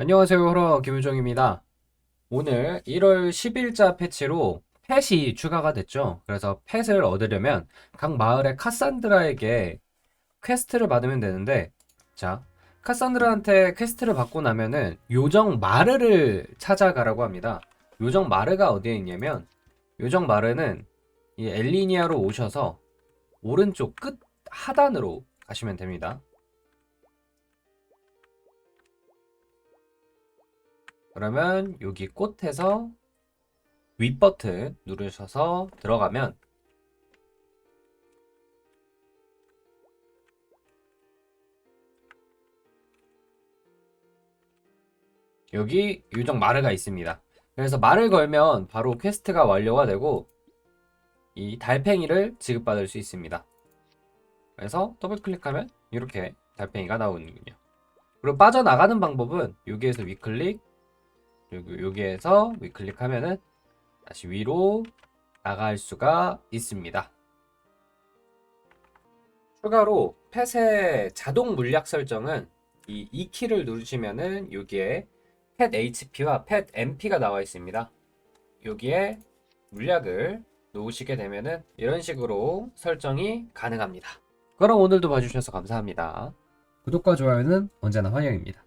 안녕하세요. 호러 김유정입니다. 오늘 1월 10일자 패치로 펫이 추가가 됐죠. 그래서 펫을 얻으려면 각 마을의 카산드라에게 퀘스트를 받으면 되는데, 자, 카산드라한테 퀘스트를 받고 나면은 요정 마르를 찾아가라고 합니다. 요정 마르가 어디에 있냐면, 요정 마르는 이 엘리니아로 오셔서 오른쪽 끝 하단으로 가시면 됩니다. 그러면 여기 꽃에서 윗 버튼 누르셔서 들어가면 여기 요정 마르가 있습니다. 그래서 말을 걸면 바로 퀘스트가 완료가 되고 이 달팽이를 지급받을 수 있습니다. 그래서 더블 클릭하면 이렇게 달팽이가 나오는군요. 그리고 빠져나가는 방법은 여기에서 위클릭 그리고 여기에서 위클릭하면은 다시 위로 나갈 수가 있습니다. 추가로 펫의 자동 물약 설정은 이 E키를 누르시면은 여기에 펫 HP와 펫 MP가 나와 있습니다. 여기에 물약을 놓으시게 되면은 이런 식으로 설정이 가능합니다. 그럼 오늘도 봐주셔서 감사합니다. 구독과 좋아요는 언제나 환영입니다.